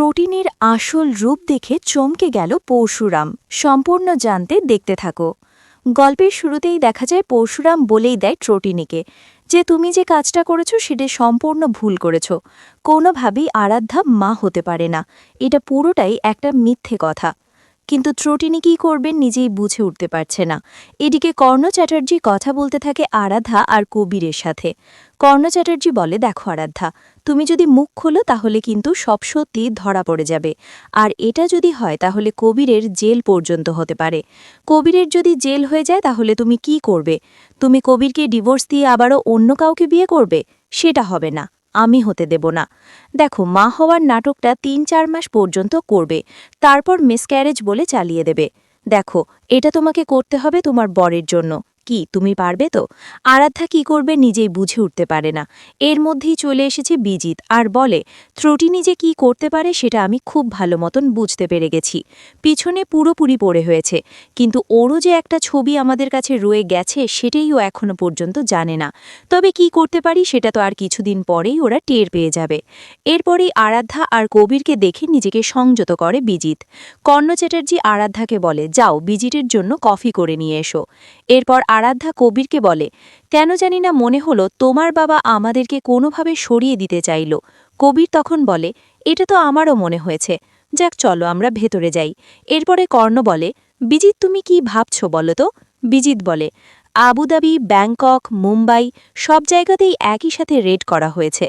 ত্রটিনির আসল রূপ দেখে চমকে গেল পরশুরাম। সম্পূর্ণ জানতে দেখতে থাকো। গল্পের শুরুতেই দেখা যায় পরশুরাম বলেই দেয় ট্রোটিনিকে যে তুমি যে কাজটা করেছ সেটা সম্পূর্ণ ভুল করেছ। কোনোভাবেই আরাধ্যা মা হতে পারে না। এটা পুরোটাই একটা মিথ্যে কথা। কিন্তু ত্রটিনি কী করবেন নিজেই বুঝে উঠতে পারছে না। এদিকে কর্ণ চ্যাটার্জি কথা বলতে থাকে আরাধ্যা আর কবিরের সাথে। কর্ণ চ্যাটার্জি বলে, দেখো আরাধ্যা, তুমি যদি মুখ খোলো তাহলে কিন্তু সব সত্যি ধরা পড়ে যাবে। আর এটা যদি হয় তাহলে কবিরের জেল পর্যন্ত হতে পারে। কবিরের যদি জেল হয়ে যায় তাহলে তুমি কি করবে? তুমি কবিরকে ডিভোর্স দিয়ে আবারও অন্য কাউকে বিয়ে করবে? সেটা হবে না। আমি হতে দেব না। দেখো, মা হওয়ার নাটকটা তিন চার মাস পর্যন্ত করবে। তারপর মিসক্যারেজ বলে চালিয়ে দেবে। দেখো, এটা তোমাকে করতে হবে তোমার বরের জন্য। কি, তুমি পারবে তো? আরাধ্যা কি করবে নিজেই বুঝে উঠতে পারে না। এর মধ্যেই চলে এসেছে বিজিত আর বলে ত্রুটি নিজে কি করতে পারে সেটা আমি খুব ভালো মতন বুঝতে পেরে গেছি। পিছনে পুরোপুরি পড়ে হয়েছে। কিন্তু ওরও যে একটা ছবি আমাদের কাছে রয়ে গেছে সেটাই ও এখনও পর্যন্ত জানে না। তবে কি করতে পারি সেটা তো আর কিছুদিন পরেই ওরা টের পেয়ে যাবে। এরপরেই আরাধ্যা আর কবিরকে দেখে নিজেকে সংযত করে বিজিত কর্ণ চ্যাটার্জি আরাধ্যাকে বলে, যাও বিজিটের জন্য কফি করে নিয়ে এসো। এরপর আরাধ্যা কবিরকে বলে, কেন জানি না মনে হলো তোমার বাবা আমাদেরকে কোনোভাবে সরিয়ে দিতে চাইল। কবির তখন বলে, এটা তো আমারও মনে হয়েছে। যাক চলো আমরা ভেতরে যাই। এরপরে কর্ণ বলে, বিজিত, তুমি কি ভাবছ বলো তো? বিজিত বলে, আবুধাবি, ব্যাংকক, মুম্বাই সব জায়গাতেই একই সাথে রেড করা হয়েছে।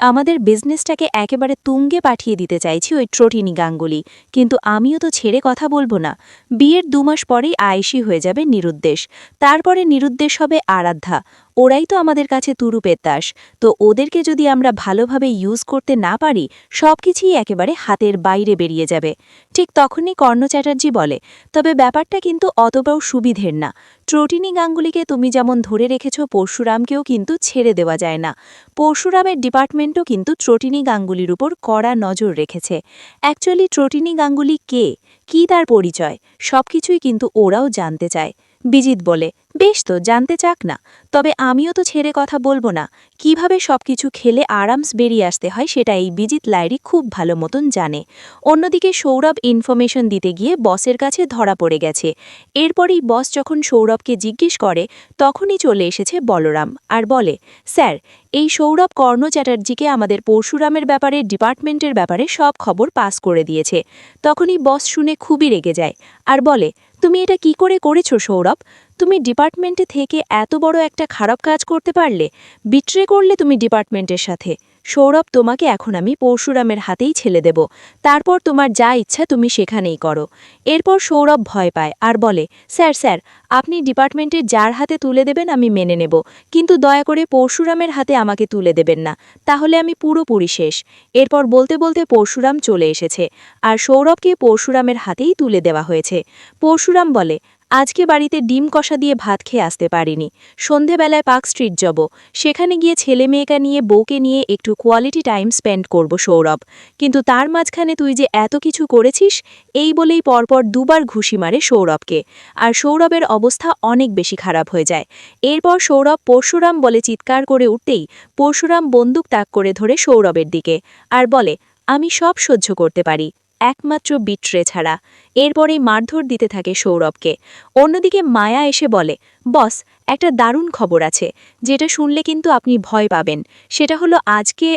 আমাদের বিজনেসটাকে একেবারে তুঙ্গে পাঠিয়ে দিতে চাইছি ওই ট্রোটিনি গাঙ্গুলি। কিন্তু আমিও তো ছেড়ে কথা বলব না। বিয়ের দুমাস পরেই আয়েসি হয়ে যাবে নিরুদ্দেশ। তারপরে নিরুদ্দেশ হবে আরাধ্যা। ওরাই তো আমাদের কাছে তুরুপের দাস। তো ওদেরকে যদি আমরা ভালোভাবে ইউজ করতে না পারি সব কিছুই একেবারে হাতের বাইরে বেরিয়ে যাবে। ঠিক তখনই কর্ণ চ্যাটার্জি বলে, তবে ব্যাপারটা কিন্তু অতটাও সুবিধের না। ট্রটিনি গাঙ্গুলিকে তুমি যেমন ধরে রেখেছ, পরশুরামকেও কিন্তু ছেড়ে দেওয়া যায় না। পরশুরামের ডিপার্টমেন্টও কিন্তু ট্রটিনি গাঙ্গুলির উপর কড়া নজর রেখেছে। অ্যাকচুয়ালি ট্রোটিনি গাঙ্গুলি কে? কি তার পরিচয়? সবকিছুই কিন্তু ওরাও জানতে চায়। বিজিত বলে, বেশ তো, জানতে চাক না। তবে আমিও তো ছেড়ে কথা বলব না। কীভাবে সবকিছু খেলে আরামস বেরিয়ে আসতে হয় সেটা এই বিজিত লাইরি খুব ভালো মতন জানে। অন্যদিকে সৌরভ ইনফরমেশন দিতে গিয়ে বসের কাছে ধরা পড়ে গেছে। এরপরেই বস যখন সৌরভকে জিজ্ঞেস করে, তখনই চলে এসেছে বলরাম আর বলে, স্যার, এই সৌরভ কর্ণ চ্যাটার্জিকে আমাদের পরশুরামের ব্যাপারে, ডিপার্টমেন্টের ব্যাপারে সব খবর পাস করে দিয়েছে। তখনই বস শুনে খুবই রেগে যায় আর বলে তুমি এটা কি করে করেছ সৌরভ? তুমি ডিপার্টমেন্টে থেকে এত বড় একটা খারাপ কাজ করতে পারলে, বিট্রে করলে তুমি ডিপার্টমেন্টের সাথে। সৌরভ, তোমাকে এখন আমি পরশুরামের হাতেই ছেলে দেব। তারপর তোমার যা ইচ্ছা তুমি সেখানেই করো। এরপর সৌরভ ভয় পায় আর বলে, স্যার স্যার, আপনি ডিপার্টমেন্টের যার হাতে তুলে দেবেন আমি মেনে নেব। কিন্তু দয়া করে পরশুরামের হাতে আমাকে তুলে দেবেন না। তাহলে আমি পুরোপুরি শেষ। এরপর বলতে বলতে পরশুরাম চলে এসেছে। আর সৌরভকে পরশুরামের হাতেই তুলে দেওয়া হয়েছে। পরশুরাম বলে আজকে বাড়িতে ডিম কষা দিয়ে ভাত খেয়ে আসতে পারিনি। সন্ধেবেলায় পার্ক স্ট্রিট যাব। সেখানে গিয়ে ছেলে মেয়েকা নিয়ে, বউকে নিয়ে একটু কোয়ালিটি টাইম স্পেন্ড করব সৌরভ। কিন্তু তার মাঝখানে তুই যে এত কিছু করেছিস, এই বলেই পরপর দুবার ঘুষি মারে সৌরভকে। আর সৌরভের অবস্থা অনেক বেশি খারাপ হয়ে যায়। এরপর সৌরভ পরশুরাম বলে চিৎকার করে উঠতেই পরশুরাম বন্দুক তাক করে ধরে সৌরভের দিকে। আর বলে, আমি সব সহ্য করতে পারি। একমাত্র বিট্রে ছাড়া। এরপরেই মারধর দিতে থাকে সৌরভকে। অন্যদিকে মায়া এসে বলে, বস, একটা দারুণ খবর আছে। যেটা শুনলে কিন্তু আপনি ভয় পাবেন। সেটা হলো আজকে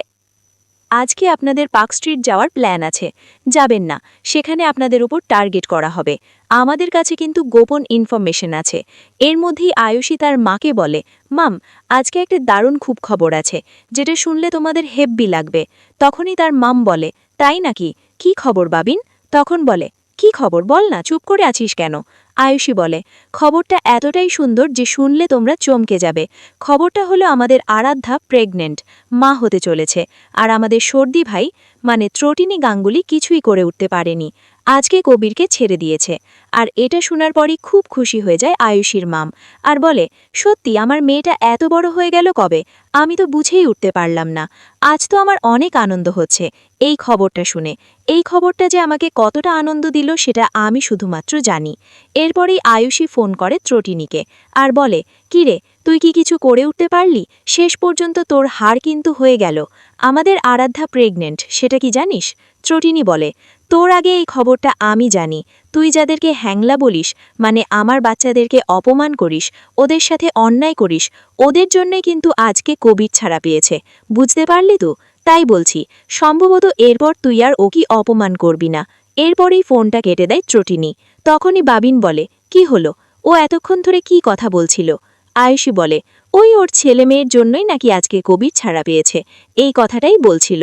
আজকে আপনাদের পার্ক স্ট্রিট যাওয়ার প্ল্যান আছে। যাবেন না। সেখানে আপনাদের উপর টার্গেট করা হবে। আমাদের কাছে কিন্তু গোপন ইনফরমেশন আছে। এর মধ্যেই আয়ুষী তার মাকে বলে, মাম, আজকে একটা দারুণ খুব খবর আছে। যেটা শুনলে তোমাদের হেব্বি লাগবে। তখনই তার মাম বলে, তাই নাকি? কি খবর বাবিন? তখন বলে, কি খবর? বল না, চুপ করে আছিস কেন? আয়ুষী বলে, খবরটা এতটাই সুন্দর যে শুনলে তোমরা চমকে যাবে। খবরটা হলো আমাদের আরাধ্যা প্রেগনেন্ট, মা হতে চলেছে। আর আমাদের সর্দি ভাই মানে ত্রটিনি গাঙ্গুলি কিছুই করে উঠতে পারেনি। আজকে কবিরকে ছেড়ে দিয়েছে। আর এটা শোনার পরই খুব খুশি হয়ে যায় আয়ুষীর মাম। আর বলে, সত্যি, আমার মেয়েটা এত বড় হয়ে গেল কবে? আমি তো বুঝেই উঠতে পারলাম না। আজ তো আমার অনেক আনন্দ হচ্ছে। এই খবরটা শুনে। এই খবরটা যে আমাকে কতটা আনন্দ দিল, সেটা আমি শুধুমাত্র জানি। এরপরেই আয়ুষী ফোন করে ত্রটিনিকে আর বলে কিরে তুই কি কিছু করে উঠতে পারলি? শেষ পর্যন্ত তোর হার কিন্তু হয়ে গেল। আমাদের আরাধ্যা প্রেগনেন্ট, সেটা কি জানিস? ত্রটিনি বলে, তোর আগে এই খবরটা আমি জানি। তুই যাদেরকে হ্যাংলা বলিস মানে আমার বাচ্চাদেরকে অপমান করিস, ওদের সাথে অন্যায় করিস, ওদের জন্যই কিন্তু আজকে কোভিড ছাড়া পেয়েছে। বুঝতে পারলি তো? তাই বলছি, সম্ভবত এরপর তুই আর ওকে অপমান করবি না। এরপরেই ফোনটা কেটে দেয় ত্রটিনি। তখনই বাবিন বলে, কি হলো? ও এতক্ষণ ধরে কি কথা বলছিল? আয়ুষী বলে, ওই ওর ছেলে মেয়ের জন্যই নাকি আজকে কবির ছাড়া পেয়েছে। এই কথাটাই বলছিল।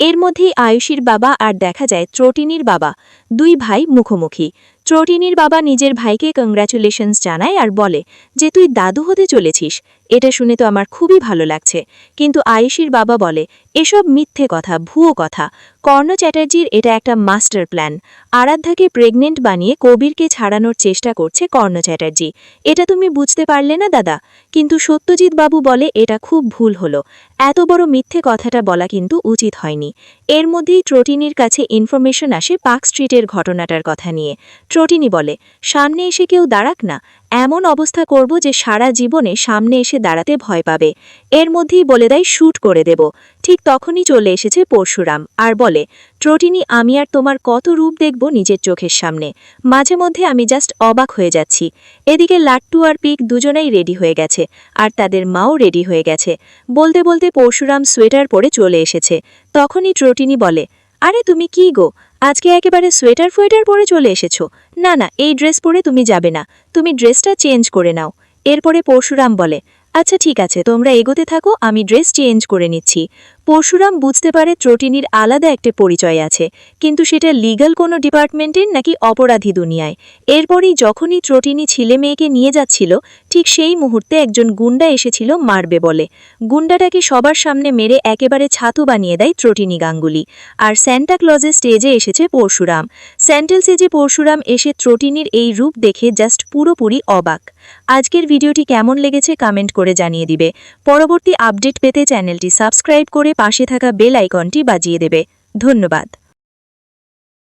এর মধ্যেই আয়ুষীর বাবা আর দেখা যায় ত্রটিনির বাবা, দুই ভাই মুখোমুখি। ত্রটিনির বাবা নিজের ভাইকে কংগ্রাচুলেশনস জানায় আর বলে যে, তুই দাদু হতে চলেছিস। এটা শুনে তো আমার খুবই ভালো লাগছে। কিন্তু আয়েশির বাবা বলে, এসব মিথ্যে কথা, ভুয়ো কথা। কর্ণ চ্যাটার্জির এটা একটা মাস্টার প্ল্যান। আরাধ্যাকে প্রেগনেন্ট বানিয়ে কবিরকে ছাড়ানোর চেষ্টা করছে কর্ণ চ্যাটার্জি। এটা তুমি বুঝতে পারলে না, দাদা? কিন্তু সত্যজিৎ বাবু বলে এটা খুব ভুল হলো। এত বড় মিথ্যে কথাটা বলা কিন্তু উচিত হয়নি। এর মধ্যেই ট্রোটিনির কাছে ইনফরমেশন আসে পার্ক স্ট্রিটের ঘটনাটার কথা নিয়ে। ট্রোটিনি বলে, সামনে এসে কেউ দাঁড়াক না। এমন অবস্থা করব যে সারা জীবনে সামনে এসে দাঁড়াতে ভয় পাবে। এর মধ্যেই বলে দেয় শ্যুট করে দেব। ঠিক তখনই চলে এসেছে পরশুরাম আর বলে ট্রোটিনি আমি আর তোমার কত রূপ দেখব নিজের চোখের সামনে। মাঝে মধ্যে আমি জাস্ট অবাক হয়ে যাচ্ছি। এদিকে লাট্টু আর পিক দুজনেই রেডি হয়ে গেছে আর তাদের মাও রেডি হয়ে গেছে। বলতে বলতে পরশুরাম সোয়েটার পরে চলে এসেছে। তখনই ট্রোটিনি বলে, আরে তুমি কি গো? আজকে একেবারে সোয়েটার ফোয়েটার পরে চলে এসেছ। না না, এই ড্রেস পরে তুমি যাবে না। তুমি ড্রেসটা চেঞ্জ করে নাও। এরপরে পরশুরাম বলে আচ্ছা ঠিক আছে, তোমরা এগোতে থাকো, আমি ড্রেস চেঞ্জ করে নিচ্ছি। পরশুরাম বুঝতে পারে ত্রটিনির আলাদা একটা পরিচয় আছে, কিন্তু সেটা লিগাল কোনো ডিপার্টমেন্টের নাকি অপরাধী দুনিয়ায়। এরপরই যখনই ত্রটিনি ছেলে মেয়েকে নিয়ে যাচ্ছিল ঠিক সেই মুহূর্তে একজন গুন্ডা এসেছিল মারবে বলে। গুন্ডাটাকে সবার সামনে মেরে একেবারে ছাতু বানিয়ে দেয় ত্রটিনি গাঙ্গুলি। আর স্যান্টা ক্লজের স্টেজে এসেছে পরশুরাম। স্যান্টেল সেজে পরশুরাম এসে ত্রটিনির এই রূপ দেখে জাস্ট পুরোপুরি অবাক। আজকের ভিডিওটি কেমন লেগেছে কমেন্ট করে জানিয়ে দিবে। পরবর্তী আপডেট পেতে চ্যানেলটি সাবস্ক্রাইব করে পাশে থাকা বেল আইকনটি বাজিয়ে দেবে। ধন্যবাদ।